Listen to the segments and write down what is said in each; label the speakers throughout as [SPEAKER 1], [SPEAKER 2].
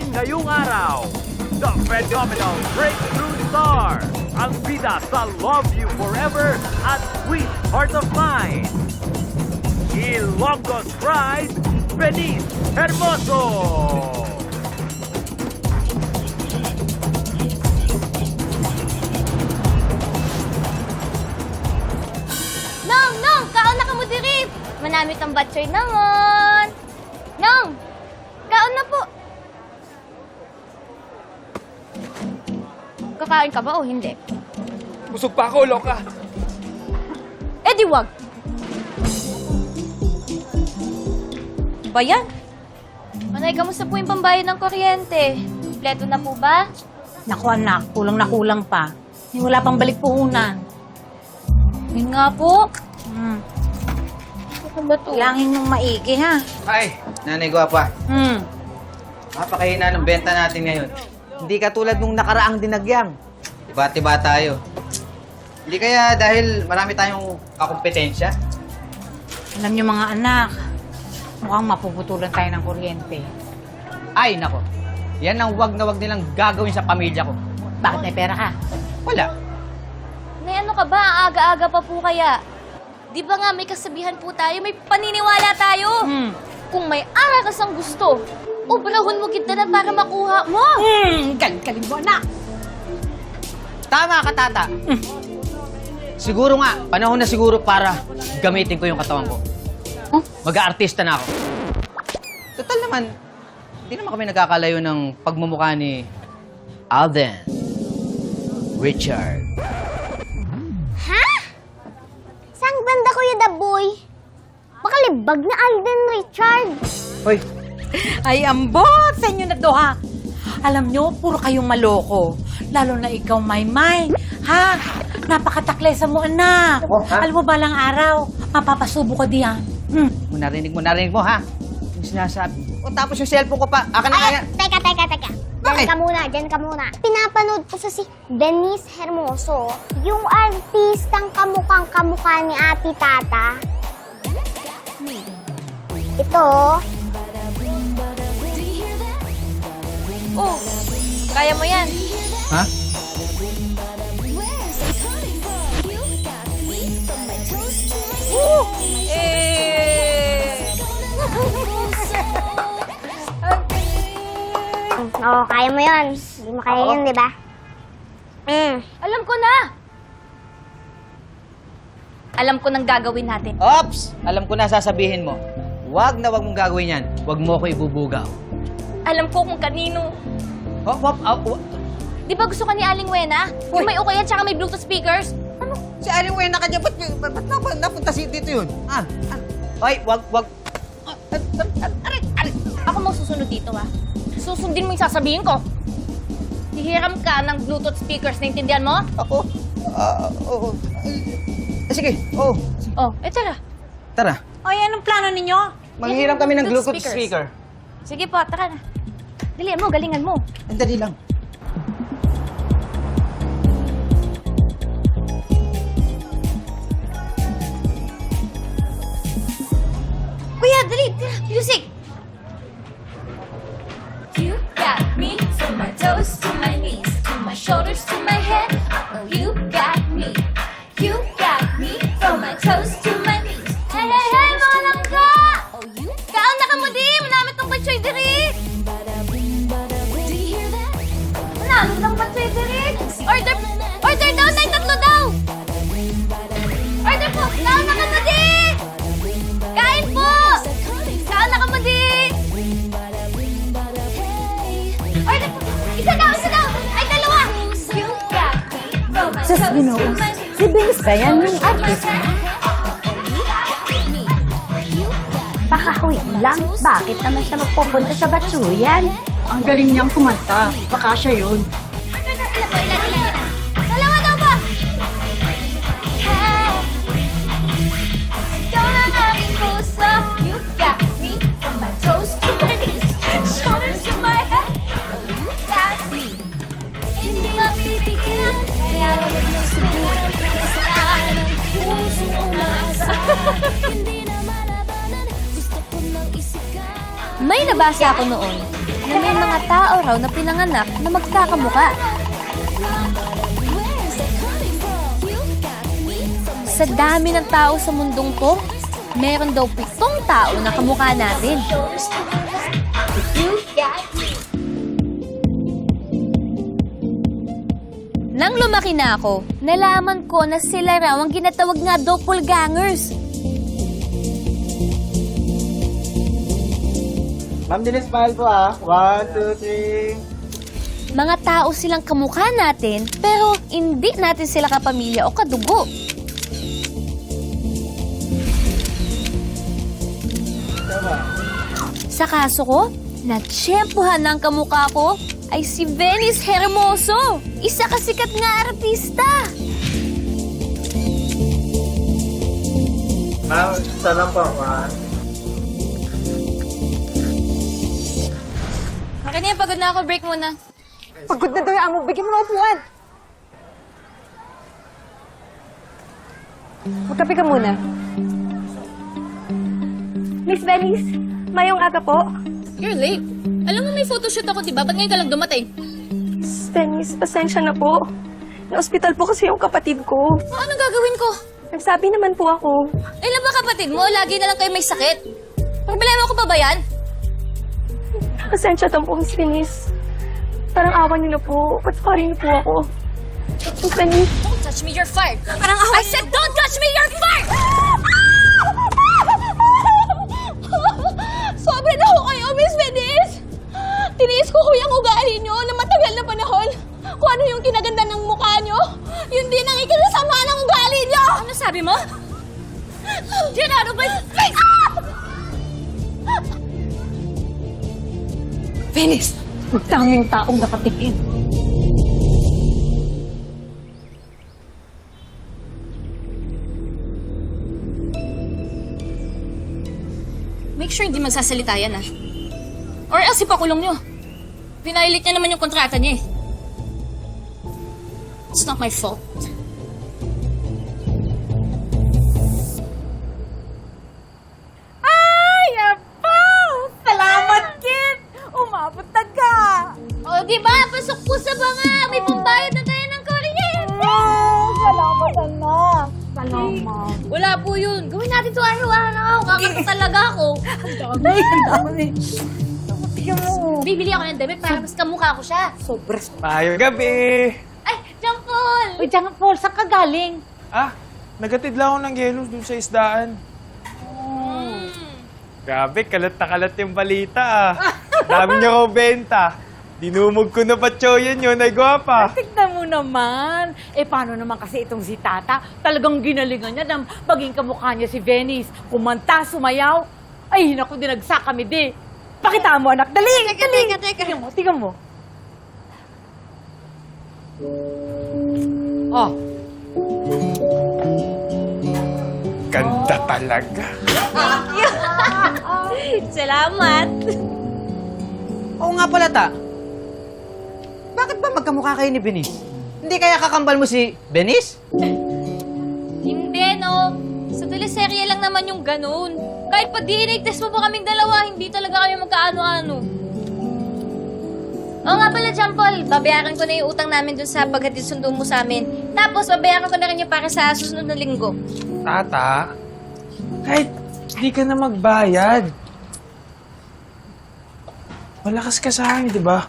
[SPEAKER 1] natin ngayong araw. The phenomenal breakthrough star. Ang bida sa Love You Forever at Sweet Heart of Mine. Ilonggo's Pride, Benice Hermoso.
[SPEAKER 2] Nong, Nong! Kaon na ka mo diri! Manamit ang batsoy naman! Nong! Kaon na po! Kakain ka ba o hindi?
[SPEAKER 3] Busog pa ako, loka.
[SPEAKER 2] Eh di wag! Ba yan? Manay, kamusta po yung pambayad ng kuryente? Kompleto na po ba?
[SPEAKER 4] Naku anak, kulang na kulang pa. Eh, wala pang balik puhunan.
[SPEAKER 2] Yun nga po.
[SPEAKER 4] Hmm.
[SPEAKER 2] Ano ba to?
[SPEAKER 4] Ilangin ng maigi ha.
[SPEAKER 5] Ay, nanay gwapa.
[SPEAKER 4] Hmm.
[SPEAKER 5] Napakahina ng benta natin ngayon. Hindi katulad nung nakaraang dinagyang. Tiba-tiba tayo. Hindi kaya dahil marami tayong kakompetensya?
[SPEAKER 4] Alam niyo mga anak, mukhang mapuputulan tayo ng kuryente.
[SPEAKER 5] Ay, nako. Yan ang wag na wag nilang gagawin sa pamilya ko.
[SPEAKER 4] Bakit may pera ka?
[SPEAKER 5] Wala.
[SPEAKER 2] Nay, ano ka ba? Aga-aga pa po kaya. Di ba nga may kasabihan po tayo, may paniniwala tayo.
[SPEAKER 4] Hmm.
[SPEAKER 2] Kung may ara ka sang gusto, ubrahon mo kita na para makuha mo.
[SPEAKER 4] Hmm, galing-galing mo anak.
[SPEAKER 5] Tama ka, tata. Siguro nga, panahon na siguro para gamitin ko yung katawan ko. Mag-aartista na ako. Total naman, hindi naman kami nagkakalayo ng pagmumukha ni Alden. Richard.
[SPEAKER 6] Ha? Saan banda Kuya The Boy? Makalibag na Alden Richard.
[SPEAKER 5] Hoy,
[SPEAKER 4] Ay, ambot sa inyo na to ha. Alam nyo, puro kayong maloko. Lalo na ikaw, Maymay. Ha? Napakataklesa mo, anak.
[SPEAKER 5] Ako, ha?
[SPEAKER 4] Alam mo ba lang araw, mapapasubo ko diyan. Hmm.
[SPEAKER 5] mo narinig mo, narinig mo, ha? Yung sinasabi. O tapos yung cellphone ko pa. Akin na
[SPEAKER 6] Ay,
[SPEAKER 5] kaya.
[SPEAKER 6] teka, teka, teka. Diyan
[SPEAKER 5] Bakit?
[SPEAKER 6] ka muna, diyan ka muna. Pinapanood ko sa si Denise Hermoso, yung artistang kamukhang kamukha ni Ate Tata. Ito,
[SPEAKER 2] Oh, kaya mo yan.
[SPEAKER 5] Ha?
[SPEAKER 2] Eh.
[SPEAKER 6] Oo, kaya mo yun. Hindi mo kaya yun, di ba? Mm.
[SPEAKER 2] Alam ko na. Alam ko nang gagawin natin.
[SPEAKER 5] Ops! Alam ko na sasabihin mo. Wag na wag mong gagawin yan. Wag mo ko ibubugaw.
[SPEAKER 2] Alam ko kung kanino.
[SPEAKER 5] Hop, hop, hop, hop.
[SPEAKER 2] Di ba gusto ka ni Aling Wena? Yung may ukayan tsaka may Bluetooth speakers?
[SPEAKER 5] Si Aling Wena ka dyan, ba't, ba't, ba't nap- napunta si dito yun? Ah, ah. Ay, wag, wag. Ah, ah, ah, Aray, aray.
[SPEAKER 2] Ako mo susunod dito, ha? Susundin mo yung sasabihin ko. Hihiram ka ng Bluetooth speakers, naintindihan mo?
[SPEAKER 5] Ako? Ah, oo. Ay, sige, oo.
[SPEAKER 2] Oh, eh tara.
[SPEAKER 5] Tara,
[SPEAKER 4] Ay, anong plano ninyo?
[SPEAKER 5] manghiram kami ng
[SPEAKER 2] Bluetooth
[SPEAKER 5] Bluetooth speaker.
[SPEAKER 2] Sige po, tara na. Dali mo, galingan mo.
[SPEAKER 5] Ang dali lang.
[SPEAKER 2] Kuya, dali, tara, music! You got me from my toes to my knees, to my shoulders to my head.
[SPEAKER 7] Denise ba yan yung artist? Pakahawit lang. Bakit naman siya magpupunta sa Batsuyan?
[SPEAKER 8] Ang galing niyang kumanta. Baka siya yun.
[SPEAKER 2] May nabasa ako noon na may mga tao raw na pinanganak na magkakamuka. Sa dami ng tao sa mundong to, meron daw pitong tao na kamukha natin. Nang lumaki na ako, nalaman ko na sila raw ang ginatawag nga doppelgangers.
[SPEAKER 9] Ma'am Denise, smile po ah. One, two, three.
[SPEAKER 2] Mga tao silang kamukha natin, pero hindi natin sila kapamilya o kadugo. Sa kaso ko, natsyempohan ng kamukha ko ay si Venice Hermoso, isa kasikat nga artista.
[SPEAKER 9] Ma'am, isa lang po. One.
[SPEAKER 2] Akin na pagod na ako. Break muna.
[SPEAKER 4] Pagod na daw yung amo. Bigyan mo ng upuan. Magkape ka muna.
[SPEAKER 8] Miss Venice, mayong aga po.
[SPEAKER 2] You're late. Alam mo may photoshoot ako, di ba? Ba't ngayon ka lang dumating?
[SPEAKER 8] Miss Venice, pasensya na po. Na-hospital po kasi yung kapatid ko.
[SPEAKER 2] O, anong gagawin ko?
[SPEAKER 8] Nagsabi naman po ako.
[SPEAKER 2] Ilan ba kapatid mo? Lagi na lang kayo may sakit. Problema ko pa ba yan?
[SPEAKER 8] Pasensya lang po, Miss Venice. Parang awa niyo na po. Patakarin niyo po ako. Miss Venice,
[SPEAKER 2] Don't touch me, you're fired. Parang I said, don't touch me, you're fired! Sobra na ho kayo, Miss Venice! Tiniis ko ho yung ugali nyo na matagal na panahon. Kung ano yung kinaganda ng mukha nyo, yun din ang ikinasama ng ugali nyo! Ano sabi mo? Get out of my face!
[SPEAKER 4] Venice, ang daming taong nakatingin.
[SPEAKER 2] Make sure hindi magsasalita yan, ah. Or else ipakulong nyo. Pinailit niya naman yung kontrata niya, eh. It's not my fault. Po yun. Gawin natin to araw-araw. Kakanta talaga ako.
[SPEAKER 4] Ay, ang dami. Tingnan mo.
[SPEAKER 2] Bibili ako ng damit para mas kamukha ko siya.
[SPEAKER 4] Sobras.
[SPEAKER 3] Maayong gabi!
[SPEAKER 2] Ay, Jampol!
[SPEAKER 4] Uy, diyan Paul, saan ka galing?
[SPEAKER 3] Ah, nagatid lang ako ng yelo dun sa isdaan. Grabe, kalat na kalat yung balita ah. Dami niyo ko benta. Dinumog ko na patsoyan yun, ay gwapa.
[SPEAKER 4] Tignan mo naman. Eh, paano naman kasi itong si Tata? Talagang ginalingan niya ng maging kamukha niya si Venice. Kumanta, sumayaw. Ay, naku, dinagsa kami di. Pakita mo, anak. Dali,
[SPEAKER 2] Teka,
[SPEAKER 4] dali.
[SPEAKER 2] teka, teka.
[SPEAKER 4] Tingnan mo, tingnan mo. Oh,
[SPEAKER 3] Ganda talaga.
[SPEAKER 2] Salamat.
[SPEAKER 5] Oo nga pala, ta. Bakit ba magkamukha kayo ni Benice? Hindi kaya kakambal mo si Benice?
[SPEAKER 2] Hindi, no. Sa teleserye lang naman yung ganun. Kahit pa DNA test mo pa kaming dalawa, hindi talaga kami magkaano-ano. Oo nga pala, Jampol. Babayaran ko na yung utang namin dun sa paghatid sundo mo sa amin. Tapos, babayaran ko na rin yung para sa susunod na linggo.
[SPEAKER 3] Tata, kahit hindi ka na magbayad. Malakas ka sa akin, di ba?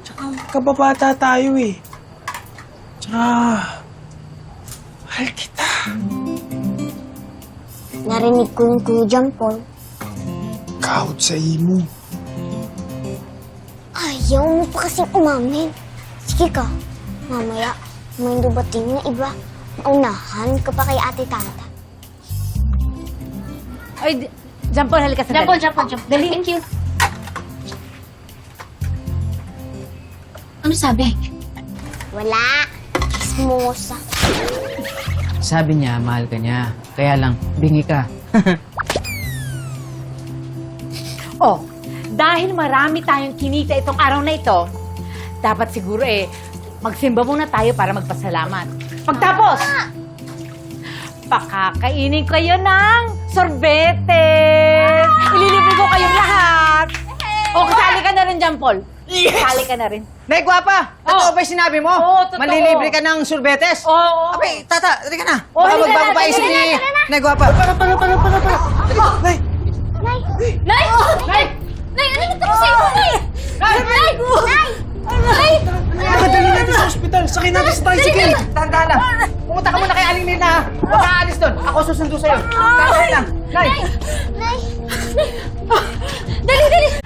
[SPEAKER 3] Tsaka kababata tayo eh. Tsaka, mahal kita.
[SPEAKER 6] Narinig ko yung Kuya John Paul.
[SPEAKER 3] Kahot sa imo.
[SPEAKER 6] Ayaw mo pa kasing umamin. Sige ka, mamaya, may dubating na iba. Maunahan ka pa kay ate tata.
[SPEAKER 4] John Paul, halika sa
[SPEAKER 2] Jampol, Jampol, Jampol. Dali. Thank you. Ano sabi?
[SPEAKER 6] Wala. Chismosa.
[SPEAKER 5] Sabi niya, mahal ka niya. Kaya lang, bingi ka.
[SPEAKER 4] Oh, dahil marami tayong kinita itong araw na ito, dapat siguro eh, magsimba muna tayo para magpasalamat. Pagtapos, pakakainin kayo ng sorbete. Ililibre ko ko kayong lahat. O, kasali ka na rin dyan, Paul. Kasali ka na rin.
[SPEAKER 5] Nay, gwapa! Totoo
[SPEAKER 4] Oh.
[SPEAKER 5] ba yung sinabi mo?
[SPEAKER 4] Oo, totoo.
[SPEAKER 5] Manlilibre ka ng surbetes?
[SPEAKER 4] Oo, oo.
[SPEAKER 5] Abay, tata, halika na.
[SPEAKER 4] Oh,
[SPEAKER 5] Baka
[SPEAKER 4] halika
[SPEAKER 5] magbago
[SPEAKER 4] na,
[SPEAKER 5] pa isip
[SPEAKER 4] halika
[SPEAKER 5] ni
[SPEAKER 4] na, halika
[SPEAKER 5] Nay, gwapa. Para, para, para, para, para. Nay!
[SPEAKER 6] Nay!
[SPEAKER 2] Nay! Nay! Nay, ano nagtapos sa'yo, Nay? Nay! Nay! Nay!
[SPEAKER 5] Nakadali natin sa ospital. Sakay natin sa tricycle. Tanda lang. Pumunta ka muna kay Aling Nina. ha? Huwag ka aalis doon. Ako susundo sa'yo. Tanda lang. Nay!
[SPEAKER 6] Nay!
[SPEAKER 2] Dali, dali!